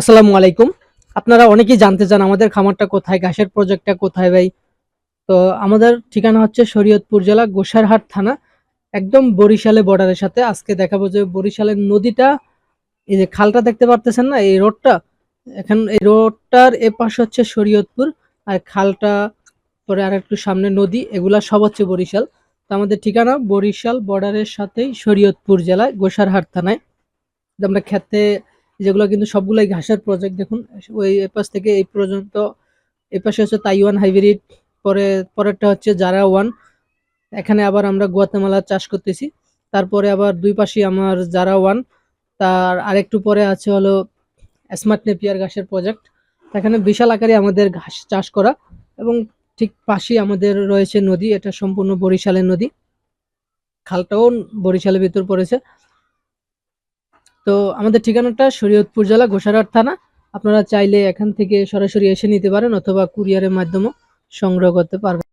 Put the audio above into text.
আসসালামু আলাইকুম। আপনারা অনেকেই জানতে চান আমাদের খামারটা কোথায়, ঘাসের প্রজেক্টটা কোথায় ভাই? তো আমাদের ঠিকানা হচ্ছে শরীয়তপুর জেলা গোসারহাট থানা, একদম বরিশালে বর্ডারের সাথে। আজকে দেখাবো যে বরিশালের নদীটা, এই যে খালটা দেখতে পারতেছেন না, এই রোডটা? এখন এই রোডটার এ পাশে হচ্ছে শরীয়তপুর আর খালটা পরে আর একটু সামনে নদী, এগুলা সব হচ্ছে বরিশাল। তো আমাদের ঠিকানা বরিশাল বর্ডারের সাথেই শরীয়তপুর জেলায় গোসারহাট থানায়। আমরা খেতে যেগুলো কিন্তু সবগুলাই ঘাসের প্রজেক্ট দেখুন, ওই এপাশ থেকে এই পর্যন্ত, এপাশে হচ্ছে তাইওয়ান হাইব্রিড, পরে, পরেরটা হচ্ছে জারা ওয়ান। এখানে আবার আমরা গুয়াতেমালা চাষ করতেছি। তারপরে আবার দুই পাশে আমার জারা ওয়ান। তার আরেকটু পরে আছে হলো স্মার্ট নেপিয়ার ঘাসের প্রজেক্ট এখানে বিশাল আকারে আমাদের ঘাস চাষ করা এবং ঠিক পাশেই আমাদের রয়েছে নদী। এটা সম্পূর্ণ বরিশালের নদী। খালটাও বরিশালের ভিতর পড়েছে। তো আমাদের ঠিকানাটা শরীয়তপুর জেলা ঘোষারহাট থানা। আপনারা চাইলে এখান থেকে সরাসরি এসে নিতে পারেন অথবা কুরিয়ারের মাধ্যমে সংগ্রহ করতে পারবেন।